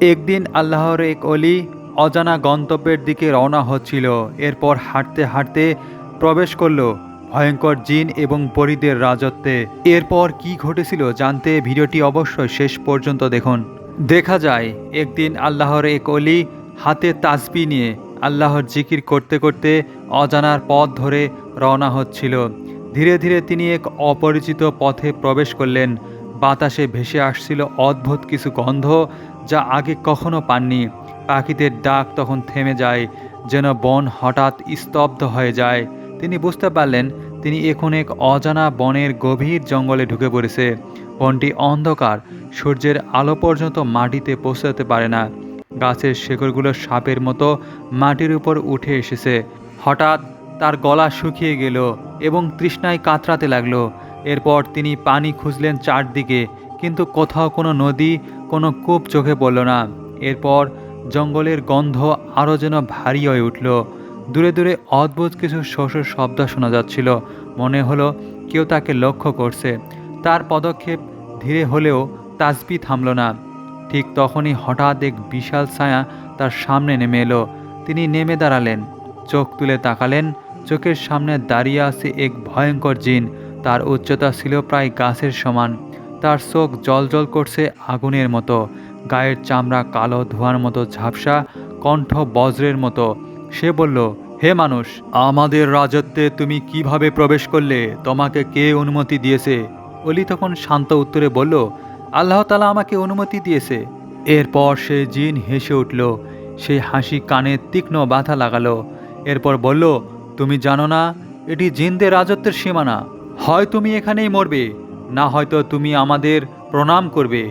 একদিন আল্লাহর এক অলি অজানা গন্তব্যের দিকে রওনা হচ্ছিল। এরপর হাঁটতে হাঁটতে প্রবেশ করল ভয়ঙ্কর জিন এবং পরিদের রাজত্বে। এরপর কি ঘটেছিল জানতে ভিডিওটি অবশ্যই শেষ পর্যন্ত দেখুন। দেখা যায়, একদিন আল্লাহর এক অলি হাতে তাসবি নিয়ে আল্লাহর জিকির করতে করতে অজানার পথ ধরে রওনা হচ্ছিল। ধীরে ধীরে তিনি এক অপরিচিত পথে প্রবেশ করলেন। বাতাসে ভেসে আসছিল অদ্ভুত কিছু গন্ধ যা আগে কখনো পাননি। পাখিদের ডাক তখন থেমে যায়, যেন বন হঠাৎ স্তব্ধ হয়ে যায়। তিনি বুঝতে পারলেন, তিনি এখন এক অজানা বনের গভীর জঙ্গলে ঢুকে পড়েছে। বনটি অন্ধকার, সূর্যের আলো পর্যন্ত মাটিতে পৌঁছাতে পারে না। গাছের শেকড়গুলো সাপের মতো মাটির উপর উঠে এসেছে। হঠাৎ তার গলা শুকিয়ে গেল এবং তৃষ্ণায় কাতরাতে লাগল। এরপর তিনি পানি খুঁজলেন চারদিকে, কিন্তু কোথাও কোনো নদী কোনো কূপ চোখে পড়ল না। এরপর জঙ্গলের গন্ধ আরও যেন ভারী হয়ে উঠল। দূরে দূরে অদ্ভুত কিছু শস্যর শব্দ শোনা যাচ্ছিল। মনে হলো কেউ তাকে লক্ষ্য করছে। তার পদক্ষেপ ধীরে হলেও তাসবি থামল না। ঠিক তখনই হঠাৎ এক বিশাল ছায়া তার সামনে নেমে এলো। তিনি নেমে দাঁড়ালেন। চোখ তুলে তাকালেন। চোখের সামনে দাঁড়িয়ে আছে এক ভয়ঙ্কর জিন। তার উচ্চতা ছিল প্রায় গাছের সমান। তার চোখ জলজল করছে আগুনের মতো। গায়ের চামড়া কালো ধোঁয়ার মতো ঝাপসা, কণ্ঠ বজ্রের মতো। সে বলল, হে মানুষ, আমাদের রাজত্বে তুমি কীভাবে প্রবেশ করলে? তোমাকে কে অনুমতি দিয়েছে? অলি তখন শান্ত উত্তরে বলল, আল্লাহ তালা আমাকে অনুমতি দিয়েছে। এরপর সে জিন হেসে উঠল। সেই হাসি কানে তীক্ষ্ণ বাধা লাগালো। এরপর বলল, তুমি জানো না, এটি জিনদের রাজত্বের সীমানা। হয় তুমি এখানেই মরবে না হয়তো তুমি আমাদের প্রণাম করবে।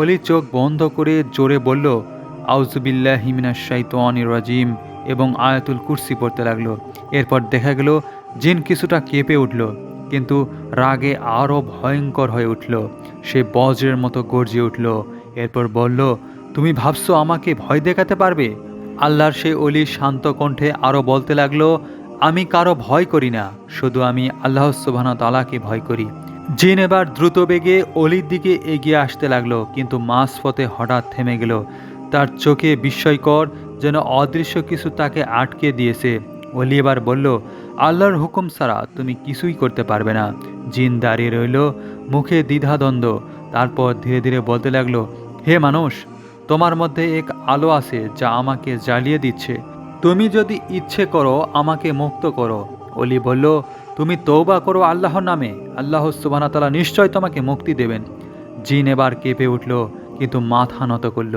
অলি চোখ বন্ধ করে জোরে বলল আউজুবিল্লাহ হিমিনা শাইতানির রাজিম, এবং আয়াতুল কুরসি পড়তে লাগল। এরপর দেখা গেল, জিন কিছুটা কেঁপে উঠল, কিন্তু রাগে আরও ভয়ঙ্কর হয়ে উঠল। সে বজ্রের মতো গর্জে উঠল, এরপর বলল, তুমি ভাবছ আমাকে ভয় দেখাতে পারবে? আল্লাহর সেই অলি শান্ত কণ্ঠে আরও বলতে লাগল, আমি কারও ভয় করি না, শুধু আমি আল্লাহ সুবহান তালাকে ভয় করি। জিন এবার দ্রুত বেগে অলির দিকে এগিয়ে আসতে লাগল, কিন্তু মাঝপথে হঠাৎ থেমে গেল। তার চোখে বিস্ময়কর যেন অদৃশ্য কিছু তাকে আটকে দিয়েছে। অলি এবার বলল, আল্লাহর হুকুম ছাড়া তুমি কিছুই করতে পারবে না। জিন দাঁড়িয়ে রইল, মুখে দ্বিধাদ্বন্দ্ব। তারপর ধীরে ধীরে বলতে লাগল, হে মানুষ, তোমার মধ্যে এক আলো আছে যা আমাকে জ্বালিয়ে দিচ্ছে। তুমি যদি ইচ্ছে করো আমাকে মুক্ত করো। অলি বলল তুমি তৌবা করো আল্লাহর নামে। আল্লাহ সুবাহতালা নিশ্চয় তোমাকে মুক্তি দেবেন। জিন এবার কেঁপে উঠল, কিন্তু মাথা নত করল।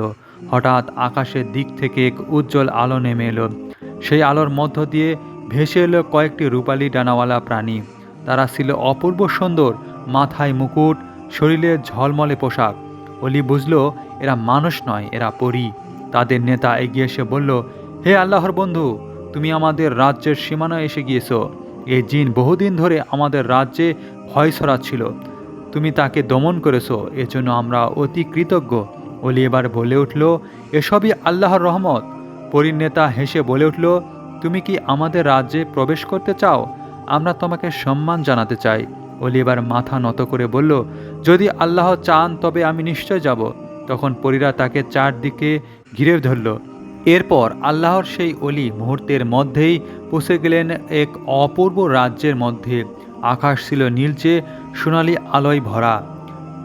হঠাৎ আকাশের দিক থেকে এক উজ্জ্বল আলো নেমে এলো। সেই আলোর মধ্য দিয়ে ভেসে এলো কয়েকটি রূপালি ডানাওয়ালা প্রাণী। তারা ছিল অপূর্ব সুন্দর, মাথায় মুকুট, শরীরে ঝলমলে পোশাক। অলি বুঝল, এরা মানুষ নয়, এরা পরী। তাদের নেতা এগিয়ে এসে বলল, হে আল্লাহর বন্ধু, তুমি আমাদের রাজ্যের সীমানায় এসে গিয়েছো। এই জিন বহুদিন ধরে আমাদের রাজ্যে ভয় ছড়াচ্ছিল তুমি তাকে দমন করেছ, এজন্য আমরা অতি কৃতজ্ঞ। অলি এবার বলে উঠল, এসবই আল্লাহর রহমত। পরীর নেতা হেসে বলে উঠল, তুমি কি আমাদের রাজ্যে প্রবেশ করতে চাও? আমরা তোমাকে সম্মান জানাতে চাই। অলি এবার মাথা নত করে বলল, যদি আল্লাহ চান তবে আমি নিশ্চয় যাব। তখন পরীরা তাকে চারদিকে ঘিরে ধরল। এরপর আল্লাহর সেই অলি মুহূর্তের মধ্যেই পৌঁছে গেলেন এক অপূর্ব রাজ্যের মধ্যে। আকাশ ছিল নীলচে, সোনালি আলোয় ভরা।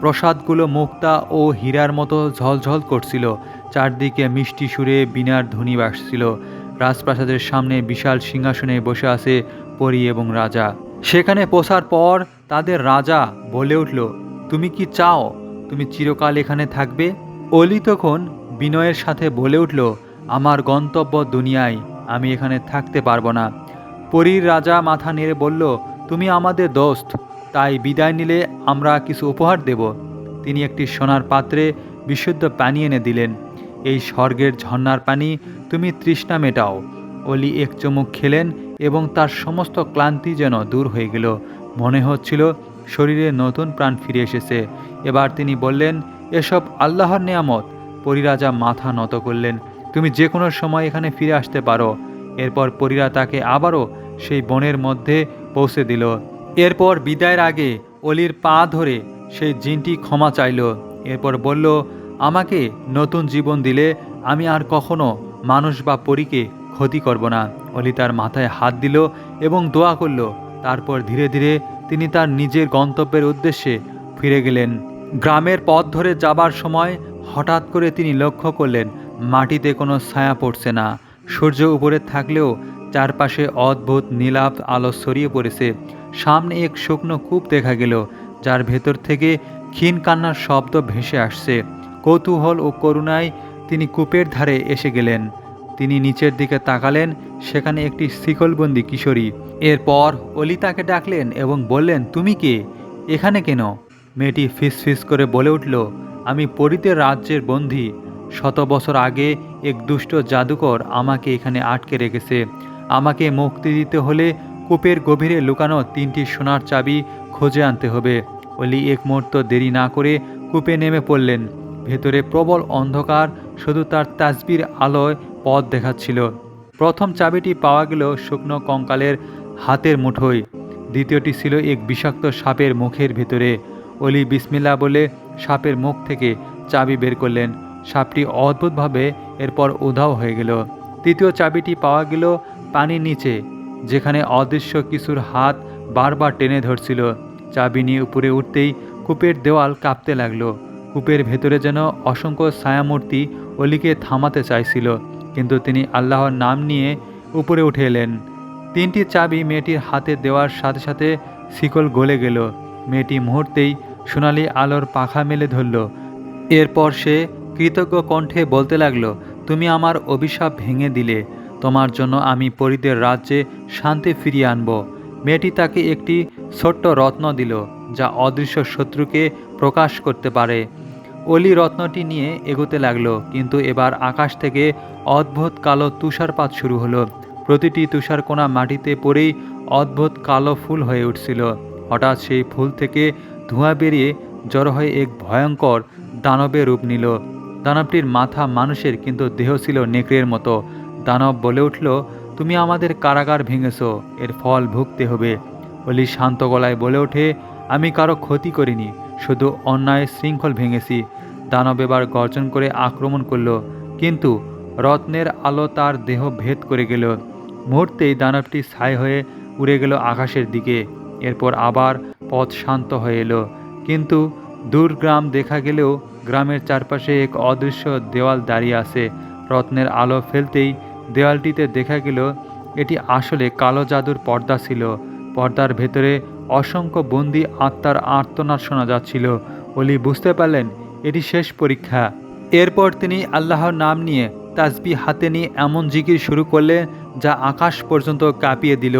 প্রসাদগুলো মুক্তা ও হীরার মতো ঝলঝল করছিল। চারদিকে মিষ্টি সুরে বিনার ধ্বনি বাসছিল রাজপ্রাসাদের সামনে বিশাল সিংহাসনে বসে আছে পরী এবং রাজা। সেখানে পৌঁছার পর তাদের রাজা বলে উঠল, তুমি কি চাও? তুমি চিরকাল এখানে থাকবে? অলি তখন বিনয়ের সাথে বলে উঠল আমার গন্তব্য দুনিয়ায়, আমি এখানে থাকতে পারব না। পরীর রাজা মাথা নেড়ে বলল, তুমি আমাদের দোস্ত, তাই বিদায় নিলে আমরা কিছু উপহার দেব। তিনি একটি সোনার পাত্রে বিশুদ্ধ পানি এনে দিলেন। এই স্বর্গের ঝর্ণার পানি তুমি তৃষ্ণা মেটাও। অলি এক চুমুক খেলেন এবং তার সমস্ত ক্লান্তি যেন দূর হয়ে গেল। মনে হচ্ছিল শরীরে নতুন প্রাণ ফিরে এসেছে। এবার তিনি বললেন, এসব আল্লাহর নেয়ামত। পরিরাজা মাথা নত করলেন। তুমি যে কোনো সময় এখানে ফিরে আসতে পারো। এরপর পরীরা তাকে আবারও সেই বনের মধ্যে পৌঁছে দিল। এরপর বিদায়ের আগে অলির পা ধরে সেই জিনটি ক্ষমা চাইল। এরপর বলল, আমাকে নতুন জীবন দিলে আমি আর কখনো মানুষ বা পরীকে ক্ষতি করব না। অলি তার মাথায় হাত দিল এবং দোয়া করল। তারপর ধীরে ধীরে তিনি তার নিজের গন্তব্যের উদ্দেশ্যে ফিরে গেলেন। গ্রামের পথ ধরে যাবার সময় হঠাৎ করে তিনি লক্ষ্য করলেন মাটিতে কোনো ছায়া পড়ছে না। সূর্য উপরে থাকলেও চারপাশে অদ্ভুত নীলাভ আলো ছড়িয়ে পড়েছে। সামনে এক শুকনো কূপ দেখা গেল, যার ভেতর থেকে ক্ষীণ কান্নার শব্দ ভেসে আসছে। কৌতূহল ও করুণায় তিনি কূপের ধারে এসে গেলেন। তিনি নিচের দিকে তাকালেন, সেখানে একটি শিকলবন্দি কিশোরী। এরপর অলি তাকে ডাকলেন এবং বললেন, তুমি কে? এখানে কেন? মেয়েটি ফিস ফিস করে বলে উঠল, আমি পরিতের রাজ্যের বন্দী শত বছর আগে এক দুষ্ট জাদুকর আমাকে এখানে আটকে রেখেছে। আমাকে মুক্তি দিতে হলে কূপের গভীরে লুকানো তিনটি সোনার চাবি খুঁজে আনতে হবে। অলি এক মুহূর্ত দেরি না করে কূপে নেমে পড়লেন। ভেতরে প্রবল অন্ধকার, শুধু তার তাজবির আলোয় পথ দেখাচ্ছিল। প্রথম চাবিটি পাওয়া গেল শুকনো কঙ্কালের হাতের মুঠোয়। দ্বিতীয়টি ছিল এক বিষাক্ত সাপের মুখের ভেতরে। অলি বিসমিল্লা বলে সাপের মুখ থেকে চাবি বের করলেন। সাপটি অদ্ভুতভাবে এরপর উধাও হয়ে গেল। তৃতীয় চাবিটি পাওয়া গেল পানির নিচে, যেখানে অদৃশ্য কিছুর হাত বারবার টেনে ধরছিল। চাবি নিয়ে উপরে উঠতেই কূপের দেওয়াল কাঁপতে লাগল। কূপের ভেতরে যেন অসংখ্য ছায়ামূর্তি অলিকে থামাতে চাইছিল, কিন্তু তিনি আল্লাহর নাম নিয়ে উপরে উঠে এলেন। তিনটি চাবি মেয়েটির হাতে দেওয়ার সাথে সাথে শিকল গলে গেল। মেয়েটি মুহূর্তেই সোনালি আলোর পাখা মেলে ধরল। এরপর সে কৃতজ্ঞ কণ্ঠে বলতে লাগল, তুমি আমার অভিশাপ ভেঙে দিলে। তোমার জন্য আমি পরিদের রাজ্যে শান্তি ফিরিয়ে আনব। মেয়েটি তাকে একটি ছোট্ট রত্ন দিল, যা অদৃশ্য শত্রুকে প্রকাশ করতে পারে। অলি রত্নটি নিয়ে এগোতে লাগল, কিন্তু এবার আকাশ থেকে অদ্ভুত কালো তুষারপাত শুরু হলো। প্রতিটি তুষারকণা মাটিতে পড়েই অদ্ভুত কালো ফুল হয়ে উঠছিল। হঠাৎ সেই ফুল থেকে ধোঁয়া বেরিয়ে জড়ো হয়ে এক ভয়ঙ্কর দানবে রূপ নিল। দানবটির মাথা মানুষের কিন্তু দেহ ছিল নেকড়ের মতো। দানব বলে উঠল, তুমি আমাদের কারাগার ভেঙেছ, এর ফল ভুগতে হবে। অলি শান্ত গলায় বলে ওঠে, আমি কারও ক্ষতি করিনি, শুধু অন্যায় শৃঙ্খল ভেঙেছি। দানব এবার গর্জন করে আক্রমণ করল, কিন্তু রত্নের আলো তার দেহ ভেদ করে গেল। মুহূর্তেই দানবটি ছাই হয়ে উড়ে গেল আকাশের দিকে। এরপর আবার পথ শান্ত হয়ে এলো, কিন্তু দূর গ্রাম দেখা গেলেও গ্রামের চারপাশে এক অদৃশ্য দেওয়াল দাঁড়িয়ে আছে। রত্নের আলো ফেলতেই দেওয়ালটিতে দেখা গেল, এটি আসলে কালো জাদুর পর্দা ছিল। পর্দার ভেতরে অসংখ্য বন্দি আত্মার আর্তনাদ শোনা যাচ্ছিল। অলি, বুঝতে পারলেন, এটি শেষ পরীক্ষা। এরপর তিনি আল্লাহর নাম নিয়ে তাজবি হাতে নিয়ে এমন জিকির শুরু করলেন, যা আকাশ পর্যন্ত কাঁপিয়ে দিল।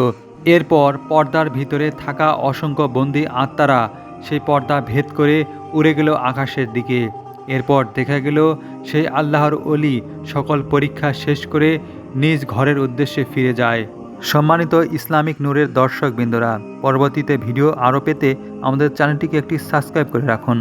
এরপর পর্দার ভিতরে থাকা অসংখ্য বন্দি আত্মারা সেই পর্দা ভেদ করে উড়ে গেল আকাশের দিকে। এরপর দেখা গেল সেই আল্লাহর অলি সকল পরীক্ষা শেষ করে নিজ ঘরের উদ্দেশ্যে ফিরে যায়। সম্মানিত ইসলামিক নূরের দর্শক বৃন্দরা পরবর্তীতে ভিডিও আরও পেতে আমাদের চ্যানেলটিকে একটি সাবস্ক্রাইব করে রাখুন।